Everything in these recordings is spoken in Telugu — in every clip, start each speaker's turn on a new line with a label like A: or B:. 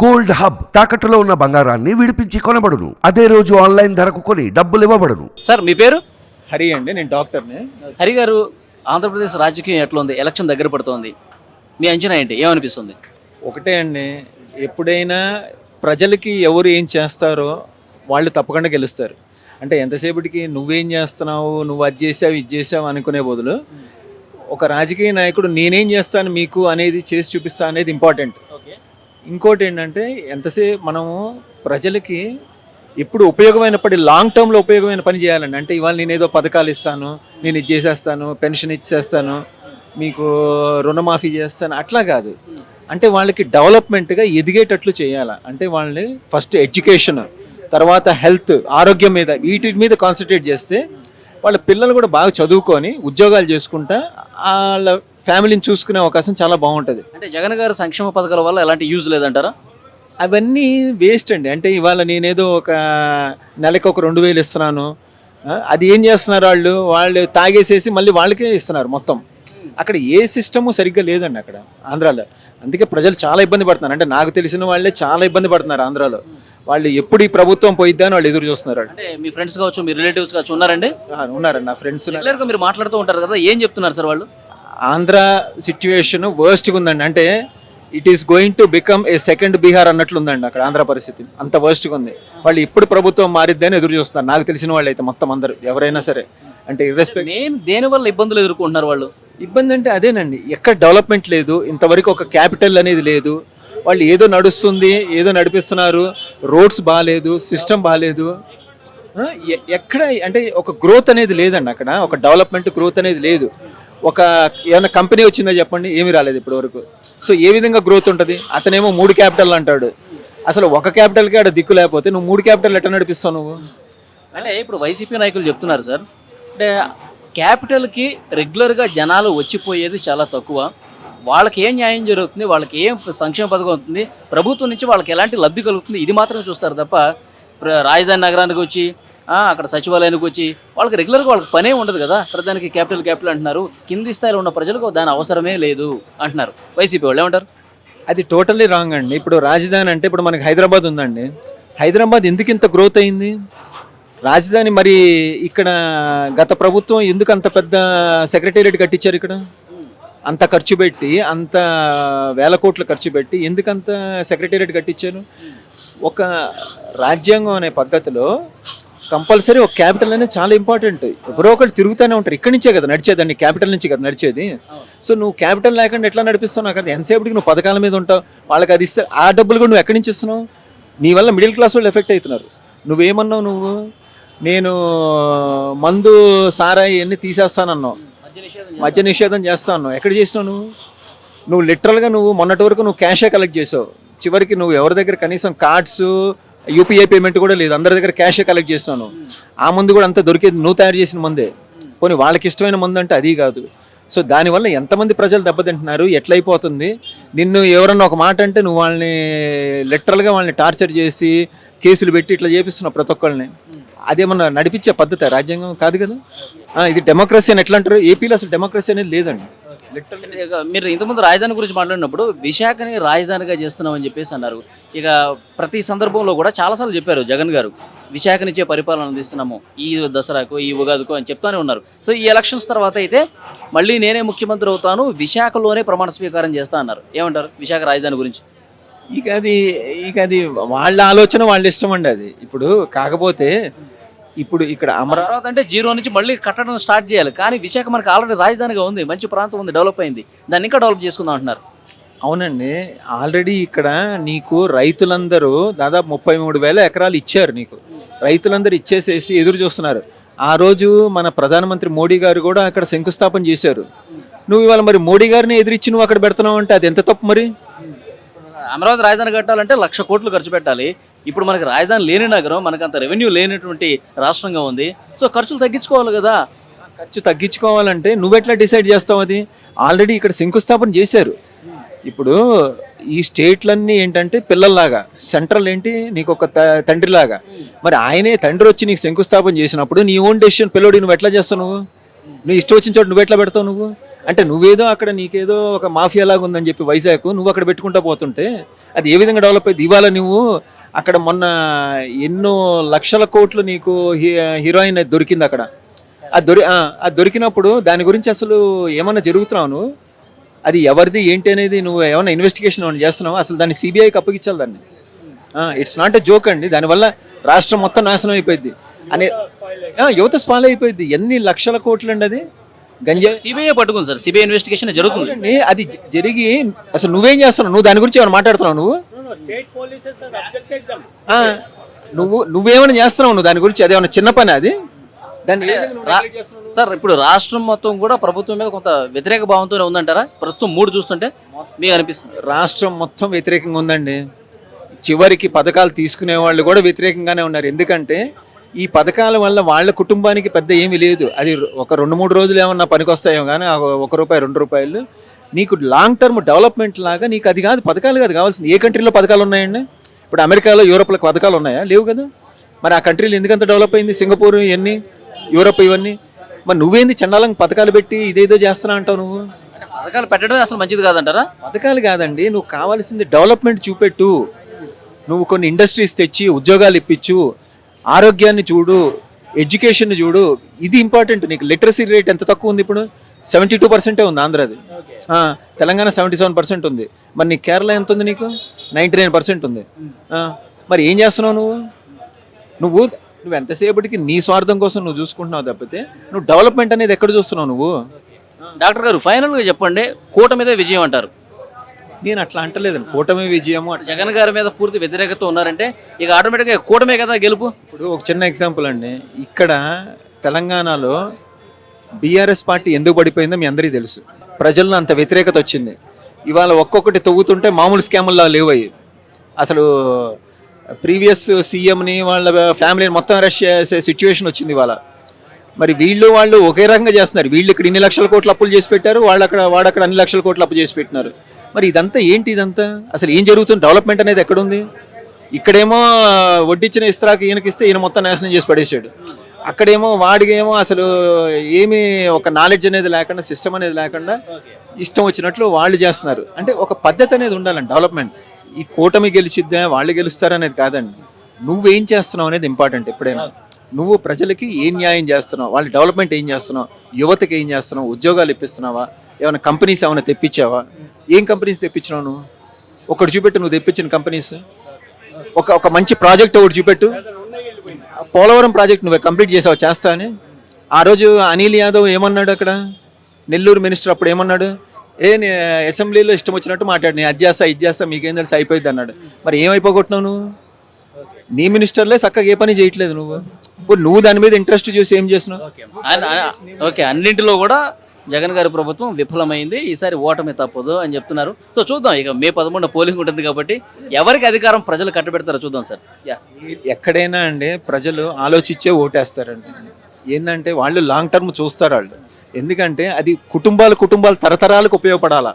A: గోల్డ్ హబ్ తాకట్టులో ఉన్న బంగారాన్ని విడిపించి కొనబడును. అదే రోజు ఆన్లైన్ ధరకు కొని డబ్బులు ఇవ్వబడును.
B: సార్ మీ పేరు?
C: హరి అండి నేను డాక్టర్ని
B: హరి గారు ఆంధ్రప్రదేశ్ రాజకీయం ఎట్లా ఉంది ఎలక్షన్ దగ్గర పడుతోంది. మీ అంచనా ఏంటి? ఏమనిపిస్తుంది?
C: ఒకటే అండి ఎప్పుడైనా ప్రజలకి ఎవరు ఏం చేస్తారో వాళ్ళు తప్పకుండా గెలుస్తారు. అంటే ఎంతసేపటికి నువ్వేం చేస్తున్నావు నువ్వు అది చేసావు ఇది చేసావు అనుకునే బదులు ఒక రాజకీయ నాయకుడు నేనేం చేస్తాను మీకు అనేది చేసి చూపిస్తా అనేది ఇంపార్టెంట్
B: ఓకే.
C: ఇంకోటి ఏంటంటే ఎంతసేపు మనము ప్రజలకి ఇప్పుడు ఉపయోగమైనప్పటి లాంగ్ టర్మ్లో ఉపయోగమైన పని చేయాలండి. అంటే ఇవాళ నేను ఏదో పథకాలు ఇస్తాను నేను ఇది చేసేస్తాను పెన్షన్ ఇచ్చేస్తాను మీకు రుణమాఫీ చేస్తాను అట్లా కాదు. అంటే వాళ్ళకి డెవలప్మెంట్గా ఎదిగేటట్లు చేయాలి? అంటే వాళ్ళని ఫస్ట్ ఎడ్యుకేషన్ తర్వాత హెల్త్ ఆరోగ్యం మీద వీటి మీద కాన్సన్ట్రేట్ చేస్తే వాళ్ళ పిల్లలు కూడా బాగా చదువుకొని ఉద్యోగాలు చేసుకుంటా వాళ్ళ ఫ్యామిలీని చూసుకునే అవకాశం చాలా బాగుంటుంది.
B: అంటే జగన్ గారు సంక్షేమ పథకాల వల్ల ఎలాంటి యూజ్ లేదంటారా?
C: అవన్నీ వేస్ట్ అండి. అంటే ఇవాళ నేనేదో ఒక నెలకు ఒక రెండు వేలు ఇస్తున్నాను. అది ఏం చేస్తున్నారు వాళ్ళు? వాళ్ళు తాగేసేసి మళ్ళీ వాళ్ళకే ఇస్తున్నారు మొత్తం. అక్కడ ఏ సిస్టము సరిగ్గా లేదండి అక్కడ ఆంధ్రాలో. అందుకే ప్రజలు చాలా ఇబ్బంది పడుతున్నారు. అంటే నాకు తెలిసిన వాళ్ళే చాలా ఇబ్బంది పడుతున్నారు ఆంధ్రాలో. వాళ్ళు ఎప్పుడు ఈ ప్రభుత్వం పోయిద్దా అని వాళ్ళు ఎదురు చూస్తున్నారు.
B: అంటే మీ ఫ్రెండ్స్ కావచ్చు మీ రిలేటివ్స్ కావచ్చు ఉన్నారండి?
C: ఉన్నారండి. నా ఫ్రెండ్స్
B: మీరు మాట్లాడుతూ ఉంటారు కదా ఏం చెప్తున్నారు సార్ వాళ్ళు?
C: ఆంధ్ర సిచ్యువేషన్ వర్స్ట్గా ఉందండి. అంటే it is going to become a second Bihar అన్నట్లు ఉందండి అక్కడ ఆంధ్ర పరిస్థితి. అంత వర్స్ట్గా ఉంది. వాళ్ళు ఇప్పుడు ప్రభుత్వం మారిద్దని ఎదురు చూస్తున్నారు. నాకు తెలిసిన వాళ్ళు అయితే మొత్తం అందరూ ఎవరైనా సరే. అంటే ఇర్రెస్పెక్ట్
B: మెయిన్ దేని వల్ల ఇబ్బందులు ఎదుర్కొంటున్నారు వాళ్ళు?
C: ఇబ్బంది అంటే అదేనండి. ఎక్కడ డెవలప్మెంట్ లేదు. ఇంతవరకు ఒక క్యాపిటల్ అనేది లేదు. వాళ్ళు ఏదో నడుస్తుంది ఏదో నడిపిస్తున్నారు. రోడ్స్ బాగాలేదు సిస్టమ్ బాగాలేదు ఎక్కడ అంటే ఒక గ్రోత్ అనేది లేదండి అక్కడ. ఒక డెవలప్మెంట్ గ్రోత్ అనేది లేదు. ఒక ఏమైనా కంపెనీ వచ్చిందా చెప్పండి? ఏమీ రాలేదు ఇప్పటి వరకు సో ఏ విధంగా గ్రోత్ ఉంటుంది? అతనేమో మూడు క్యాపిటల్ అంటాడు. అసలు ఒక క్యాపిటల్కి ఆడ దిక్కు లేకపోతే నువ్వు మూడు క్యాపిటల్ ఎట్లా నడిపిస్తావు నువ్వు?
B: అంటే ఇప్పుడు వైసీపీ నాయకులు చెప్తున్నారు సార్. అంటే క్యాపిటల్కి రెగ్యులర్గా జనాలు వచ్చిపోయేది చాలా తక్కువ. వాళ్ళకి ఏం న్యాయం జరుగుతుంది? వాళ్ళకి ఏం సంక్షేమ పథకం అవుతుంది ప్రభుత్వం నుంచి వాళ్ళకి ఎలాంటి లబ్ధి కలుగుతుంది? ఇది మాత్రమే చూస్తారు తప్ప రాజధాని నగరానికి వచ్చి అక్కడ సచివాలయానికి వచ్చి వాళ్ళకి రెగ్యులర్గా వాళ్ళకి పనే ఉండదు కదా. ప్రధానికి క్యాపిటల్ క్యాపిటల్ అంటున్నారు. కింది స్థాయిలో ఉన్న ప్రజలకు దాని అవసరమే లేదు అంటున్నారు. వైసీపీ వాళ్ళు ఏమంటారు?
C: అది టోటల్లీ రాంగ్ అండి. ఇప్పుడు రాజధాని అంటే ఇప్పుడు మనకి హైదరాబాద్ ఉందండి. హైదరాబాద్ ఎందుకు ఇంత గ్రోత్ అయింది? రాజధాని మరి ఇక్కడ గత ప్రభుత్వం ఎందుకు అంత పెద్ద సెక్రటేరియట్ కట్టించారు ఇక్కడ? అంత ఖర్చు పెట్టి అంత వేల కోట్లు ఖర్చు పెట్టి ఎందుకంత సెక్రటేరియట్ కట్టించారు? ఒక రాజ్యాంగం అనే పద్ధతిలో కంపల్సరీ ఒక క్యాపిటల్ అనేది చాలా ఇంపార్టెంట్. ఎవరో ఒకళ్ళు తిరుగుతూనే ఉంటారు. ఇక్కడి నుంచే కదా నడిచేదండి క్యాపిటల్ నుంచి కదా నడిచేది. సో నువ్వు క్యాపిటల్ లేకుండా ఎట్లా నడిపిస్తావు నాకు అది ఎంతసేపటికి నువ్వు పథకాల మీద ఉంటావు? వాళ్ళకి అది ఇస్తే ఆ డబ్బులు కూడా నువ్వు ఎక్కడి నుంచి ఇస్తున్నావు? నీ వల్ల మిడిల్ క్లాస్ వాళ్ళు ఎఫెక్ట్ అవుతున్నారు. నువ్వేమన్నావు నువ్వు? నేను మందు సారాయి అన్ని తీసేస్తానన్నావు. మద్య నిషేధం చేస్తా అన్నావు ఎక్కడ చేసినావు నువ్వు? నువ్వు లిటరల్గా నువ్వు మొన్నటి వరకు నువ్వు క్యాషే కలెక్ట్ చేసావు. చివరికి నువ్వు ఎవరి దగ్గర కనీసం కార్డ్స్ యూపీఐ పేమెంట్ కూడా లేదు. అందరి దగ్గర క్యాషే కలెక్ట్ చేస్తున్నాను. ఆ మందు కూడా అంత దొరికేది నువ్వు తయారు చేసిన మందే. పోనీ వాళ్ళకి ఇష్టమైన మందు అంటే అది కాదు. సో దానివల్ల ఎంతమంది ప్రజలు దెబ్బతింటున్నారు? ఎట్లయిపోతుంది? నిన్ను ఎవరన్నా ఒక మాట అంటే నువ్వు వాళ్ళని లిటరల్గా వాళ్ళని టార్చర్ చేసి కేసులు పెట్టి ఇట్లా చేపిస్తున్నావు ప్రతి ఒక్కళ్ళని. అదేమన్నా నడిపించే పద్ధతి? రాజ్యాంగం కాదు కదా? ఇది డెమోక్రసీ అని ఎట్లా అంటారు? ఏపీలో అసలు డెమోక్రసీ అనేది లేదండి.
B: మీరు ఇంతకుముందు రాజధాని గురించి మాట్లాడినప్పుడు విశాఖని రాజధానిగా చేస్తున్నామని చెప్పేసి అన్నారు. ఇక ప్రతి సందర్భంలో కూడా చాలాసార్లు చెప్పారు జగన్ గారు. విశాఖనిచ్చే పరిపాలన అందిస్తున్నాము. ఈ దసరాకు ఈ ఉగాదికు అని చెప్తానే ఉన్నారు. సో ఈ ఎలక్షన్స్ తర్వాత అయితే మళ్ళీ నేనే ముఖ్యమంత్రి అవుతాను విశాఖలోనే ప్రమాణ స్వీకారం చేస్తా అన్నారు. ఏమంటారు విశాఖ రాజధాని గురించి?
C: ఇక అది ఇక అది వాళ్ళ ఆలోచన వాళ్ళ ఇష్టం అండి అది. ఇప్పుడు కాకపోతే ఇప్పుడు ఇక్కడ అమరా
B: తర్వాత అంటే జీరో నుంచి మళ్ళీ కట్టడం స్టార్ట్ చేయాలి. కానీ విశాఖ మనకి ఆల్రెడీ రాజధానిగా ఉంది మంచి ప్రాంతం ఉంది డెవలప్ అయింది. దాన్ని ఇంకా డెవలప్ చేసుకుందాం అంటున్నారు.
C: అవునండి. ఆల్రెడీ ఇక్కడ నీకు రైతులందరూ దాదాపు ముప్పై మూడు వేల ఎకరాలు ఇచ్చారు నీకు. రైతులందరూ ఇచ్చేసేసి ఎదురు చూస్తున్నారు. ఆ రోజు మన ప్రధానమంత్రి మోడీ గారు కూడా అక్కడ శంకుస్థాపన చేశారు. నువ్వు ఇవాళ మరి మోడీ గారిని ఎదిరించి నువ్వు అక్కడ పెడుతున్నావు అంటే అది ఎంత తప్పు మరి?
B: అమరావతి రాజధాని కట్టాలంటే లక్ష కోట్లు ఖర్చు పెట్టాలి. ఇప్పుడు మనకి రాజధాని లేని నగరం మనకు అంత రెవెన్యూ లేనటువంటి రాష్ట్రంగా ఉంది. సో ఖర్చులు తగ్గించుకోవాలి కదా?
C: ఖర్చు తగ్గించుకోవాలంటే నువ్వెట్లా డిసైడ్ చేస్తావు అది? ఆల్రెడీ ఇక్కడ శంకుస్థాపన చేశారు. ఇప్పుడు ఈ స్టేట్లన్నీ ఏంటంటే పిల్లల్లాగా సెంట్రల్ ఏంటి? నీకు ఒక తండ్రిలాగా. మరి ఆయనే తండ్రి వచ్చి నీకు శంకుస్థాపన చేసినప్పుడు నీ ఓన్ డెసిషన్ పిల్లోడి నువ్వు ఎట్లా చేస్తావు నువ్వు? నువ్వు ఇష్టం వచ్చిన చోట నువ్వు ఎట్లా పెడతావు నువ్వు? అంటే నువ్వేదో అక్కడ నీకేదో ఒక మాఫియా లాగా ఉందని చెప్పి వైజాగ్ నువ్వు అక్కడ పెట్టుకుంటా పోతుంటే అది ఏ విధంగా డెవలప్ అయింది ఇవాళ నువ్వు అక్కడ మొన్న ఎన్నో లక్షల కోట్లు నీకు హీరోయిన్ అది దొరికింది అక్కడ. అది దొరి ఆ, దొరికినప్పుడు దాని గురించి అసలు ఏమన్నా జరుగుతున్నావు నువ్వు? అది ఎవరిది ఏంటి అనేది నువ్వు ఏమైనా ఇన్వెస్టిగేషన్ ఏమైనా చేస్తున్నావు? అసలు దాన్ని సిబిఐకి అప్పగించాలి దాన్ని. ఇట్స్ నాట్ ఎ జోక్ అండి. దానివల్ల రాష్ట్రం మొత్తం నాశనం అయిపోయింది. అనే ఆ, యువత స్పాల్ అయిపోయింది. ఎన్ని లక్షల కోట్లు అండి అది గంజాయి
B: సిబిఐ పట్టుకుంది సార్. సిబిఐ ఇన్వెస్టిగేషన్ జరుగుతుంది?
C: అది జరిగి అసలు నువ్వేం చేస్తున్నావు? నువ్వు దాని గురించి ఏమైనా మాట్లాడుతున్నావు నువ్వు? ఆ, నువ్వు నువ్వేమైనా చేస్తున్నావు? నువ్వు దాని గురించి అదేమన్నా చిన్న పని అది? దాన్ని?
B: సార్ ఇప్పుడు రాష్ట్రం మొత్తం కూడా ప్రభుత్వం మీద కొంత వ్యతిరేక భావంతోనే ఉందంటారా? ప్రస్తుతం మూడు చూస్తుంటే మీకు అనిపిస్తుంది.
C: రాష్ట్రం మొత్తం వ్యతిరేకంగా ఉందండి. చివరికి పథకాలు తీసుకునే వాళ్ళు కూడా వ్యతిరేకంగానే ఉన్నారు. ఎందుకంటే ఈ పథకాల వల్ల వాళ్ళ కుటుంబానికి పెద్ద ఏమీ లేదు. అది ఒక రెండు మూడు రోజులు ఏమన్నా పనికొస్తాయో కానీ ఒక రూపాయి రెండు రూపాయలు నీకు లాంగ్ టర్మ్ డెవలప్మెంట్ లాగా నీకు అది కాదు పథకాలు కాదు కావాల్సింది. ఏ కంట్రీలో పథకాలు ఉన్నాయండి? ఇప్పుడు అమెరికాలో యూరోప్లో పథకాలు ఉన్నాయా? లేవు కదా. మరి ఆ కంట్రీలు ఎందుకంత డెవలప్ అయింది? సింగపూర్ ఇవన్నీ యూరోప్ ఇవన్నీ. మరి నువ్వేంది చండాలంగా పథకాలు పెట్టి ఇదేదో చేస్తున్నా అంటావు నువ్వు?
B: పథకాలు పెట్టడం అసలు మంచిది కాదంటారా?
C: పథకాలు కాదండి. నువ్వు కావాల్సింది డెవలప్మెంట్ చూపెట్టు. నువ్వు కొన్ని ఇండస్ట్రీస్ తెచ్చి ఉద్యోగాలు ఇప్పించు. ఆరోగ్యాన్ని చూడు ఎడ్యుకేషన్ చూడు ఇది ఇంపార్టెంట్. నీకు లిటరసీ రేట్ ఎంత తక్కువ ఉంది ఇప్పుడు? సెవెంటీ టూ పర్సెంటే ఉంది ఆంధ్రాది. తెలంగాణ సెవెంటీ సెవెన్ పర్సెంట్ ఉంది. మరి నీకు కేరళ ఎంత ఉంది నీకు? నైంటీ నైన్ పర్సెంట్ ఉంది. మరి ఏం చేస్తున్నావు నువ్వు? నువ్వు నువ్వు ఎంతసేపటికి నీ స్వార్థం కోసం నువ్వు చూసుకుంటున్నావు తప్పితే నువ్వు డెవలప్మెంట్ అనేది ఎక్కడ చూస్తున్నావు నువ్వు?
B: డాక్టర్ గారు ఫైనల్గా చెప్పండి కూట మీదే విజయం అంటారు.
C: నేను అట్లా అంటలేదు కూటమి విజయము
B: జగన్ గారి మీద పూర్తి వ్యతిరేకత ఉన్నారంటే ఇక ఆటోమేటిక్గా కూటమే కదా గెలుపు?
C: ఇప్పుడు ఒక చిన్న ఎగ్జాంపుల్ అండి. ఇక్కడ తెలంగాణలో బీఆర్ఎస్ పార్టీ ఎందుకు పడిపోయిందో మీ అందరికీ తెలుసు. ప్రజల్లో అంత వ్యతిరేకత వచ్చింది. ఇవాళ ఒక్కొక్కటి తవ్వుతుంటే మామూలు స్కాముల్లా లేవు అవి అసలు ప్రీవియస్ సీఎంని వాళ్ళ ఫ్యామిలీని మొత్తం అరెస్ట్ చేసే సిచ్యువేషన్ వచ్చింది ఇవాళ. మరి వీళ్ళు వాళ్ళు ఒకే రకంగా చేస్తున్నారు. వీళ్ళు ఇక్కడ ఇన్ని లక్షల కోట్లు అప్పులు చేసి పెట్టారు వాళ్ళు అక్కడ వాడు అక్కడ అన్ని లక్షల కోట్లు అప్పు చేసి పెట్టినారు. మరి ఇదంతా ఏంటి ఇదంతా? అసలు ఏం జరుగుతుంది? డెవలప్మెంట్ అనేది ఎక్కడుంది? ఇక్కడేమో వడ్డిచ్చిన ఇస్త్రాకి ఈయనకి ఇస్తే ఈయన మొత్తం నాశనం చేసి పడేసాడు అక్కడేమో వాడికేమో అసలు ఏమి ఒక నాలెడ్జ్ అనేది లేకుండా సిస్టమ్ అనేది లేకుండా ఇష్టం వచ్చినట్లు వాళ్ళు చేస్తున్నారు. అంటే ఒక పద్ధతి అనేది ఉండాలండి డెవలప్మెంట్. ఈ కూటమి గెలిచిద్దా? వాళ్ళు గెలుస్తారనేది కాదండి. నువ్వేం చేస్తున్నావు అనేది ఇంపార్టెంట్ ఎప్పుడైనా. నువ్వు ప్రజలకి ఏం న్యాయం చేస్తున్నావు? వాళ్ళ డెవలప్మెంట్ ఏం చేస్తున్నావు? యువతకి ఏం చేస్తున్నావు? ఉద్యోగాలు ఇప్పిస్తున్నావా? ఏమైనా కంపెనీస్ ఏమైనా తెప్పించావా? ఏం కంపెనీస్ తెప్పించినావు నువ్వు? ఒకటి చూపెట్టు నువ్వు తెప్పించిన కంపెనీస్. ఒక ఒక మంచి ప్రాజెక్ట్ ఒకటి చూపెట్టు. పోలవరం ప్రాజెక్ట్ నువ్వు కంప్లీట్ చేసావు? చేస్తా అని. ఆ రోజు అనిల్ యాదవ్ ఏమన్నాడు అక్కడ? నెల్లూరు మినిస్టర్ అప్పుడు ఏమన్నాడు? ఏ నే అసెంబ్లీలో ఇష్టం వచ్చినట్టు మాట్లాడు. నేను అది చేస్తా ఇది చేస్తా మీకేం తెలిసి అయిపోయింది అన్నాడు. మరి ఏమైపోగొట్టినావు నువ్వు? నీ మినిస్టర్లే చక్కగా ఏ పని చేయట్లేదు నువ్వు? ఇప్పుడు నువ్వు దాని మీద ఇంట్రెస్ట్ చూసి ఏం చేసినావు
B: ఓకే. అన్నింటిలో కూడా జగన్ గారి ప్రభుత్వం విఫలమైంది. ఈసారి ఓటమి తప్పదు అని చెప్తున్నారు. సో చూద్దాం ఇక మే పదమూడున పోలింగ్ ఉంటుంది కాబట్టి ఎవరికి అధికారం ప్రజలు కట్టబెడతారో చూద్దాం సార్.
C: ఎక్కడైనా అండి ప్రజలు ఆలోచించే ఓటేస్తారండి. ఏంటంటే వాళ్ళు లాంగ్ టర్మ్ చూస్తారు వాళ్ళు. ఎందుకంటే అది కుటుంబాలు కుటుంబాలు తరతరాలకు ఉపయోగపడాలా.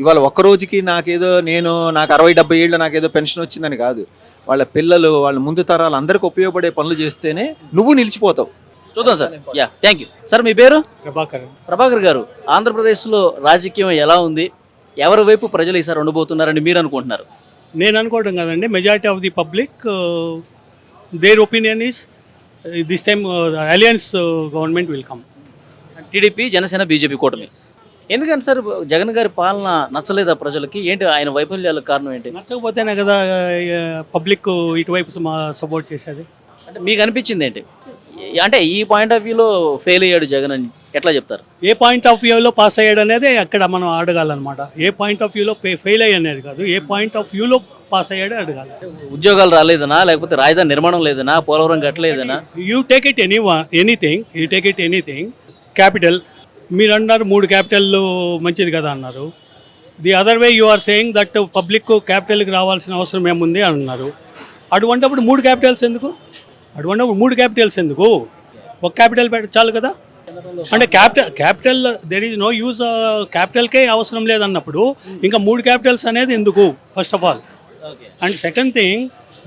C: ఇవాళ ఒక్క రోజుకి నాకేదో నేను నాకు అరవై డెబ్బై ఏళ్ళు నాకేదో పెన్షన్ వచ్చిందని కాదు. వాళ్ళ పిల్లలు వాళ్ళ ముందు తరాలు అందరికి ఉపయోగపడే పనులు చేస్తేనే నువ్వు నిలిచిపోతావు.
B: చూద్దాం sir. Yeah thank you sir మీ పేరు?
D: ప్రభాకర్
B: ప్రభాకర్ గారు ఆంధ్రప్రదేశ్లో రాజకీయం ఎలా ఉంది? ఎవరి వైపు ప్రజలు ఈసారి ఉండబోతున్నారని మీరు అనుకుంటున్నారు?
D: నేను అనుకోవడం కదండి. Majority of the public their opinion is this time alliance government will come
B: TDP Janasena BJP కూటమి. ఎందుకని సార్ జగన్ గారి పాలన నచ్చలేదా ప్రజలకి? ఏంటి ఆయన వైఫల్యాలకు కారణం ఏంటి?
D: నచ్చకపోతేనే కదా పబ్లిక్ ఇటువైపు సపోర్ట్ చేసేది.
B: అంటే మీకు అనిపించింది ఏంటి? అంటే ఈ పాయింట్ ఆఫ్ వ్యూలో ఫెయిల్ అయ్యాడు జగన్ అని ఎట్లా చెప్తారు?
D: ఏ పాయింట్ ఆఫ్ వ్యూలో పాస్ అయ్యాడు అనేది అక్కడ మనం అడగాలన్నమాట. ఏ పాయింట్ ఆఫ్ వ్యూలో ఫెయిల్ అయ్యనేది కాదు ఏ పాయింట్ ఆఫ్ వ్యూలో పాస్ అయ్యాడు అడగాలి.
B: ఉద్యోగాలు రాలేదనా? లేకపోతే రాజధాని నిర్మాణం లేదనా? Polavaram కట్టలేదనా?
D: You take it any anything you take it anything capital మీరు అన్నారు మూడు క్యాపిటల్ మంచిది కదా అన్నారు. The other way you are saying that public క్యాపిటల్కి రావాల్సిన అవసరం ఏముంది అని అన్నారు. అటువంటిప్పుడు మూడు క్యాపిటల్స్ ఎందుకు? అటువంటిప్పుడు మూడు క్యాపిటల్స్ ఎందుకు? ఒక క్యాపిటల్ పెట్ట చాలు కదా. అంటే capital capital there is no use క్యాపిటల్కే అవసరం లేదన్నప్పుడు ఇంకా మూడు క్యాపిటల్స్ అనేది ఎందుకు? First of all and second thing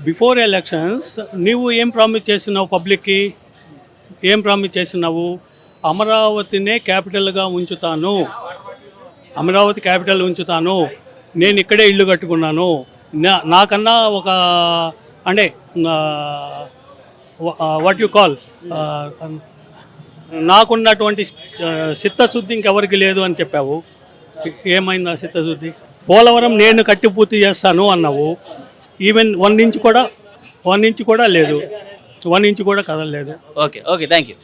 D: before elections నీవు ఏం ప్రామిస్ చేస్తున్నావు పబ్లిక్కి ఏం ప్రామిస్ చేస్తున్నావు అమరావతినే క్యాపిటల్గా ఉంచుతాను. అమరావతి క్యాపిటల్ ఉంచుతాను. నేను ఇక్కడే ఇల్లు కట్టుకున్నాను. నా నాకన్నా ఒక అంటే వాట్ యు కాల్ నాకున్నటువంటి చిత్తశుద్ధి ఇంకెవరికి లేదు అని చెప్పావు. ఏమైంది ఆ చిత్తశుద్ధి పోలవరం నేను కట్టి పూర్తి చేస్తాను అన్నావు. ఈవెన్ వన్ ఇంచ్ కూడా వన్ ఇంచ్ కూడా లేదు. వన్ ఇంచ్ కూడా కదలలేదు.
B: Okay okay thank you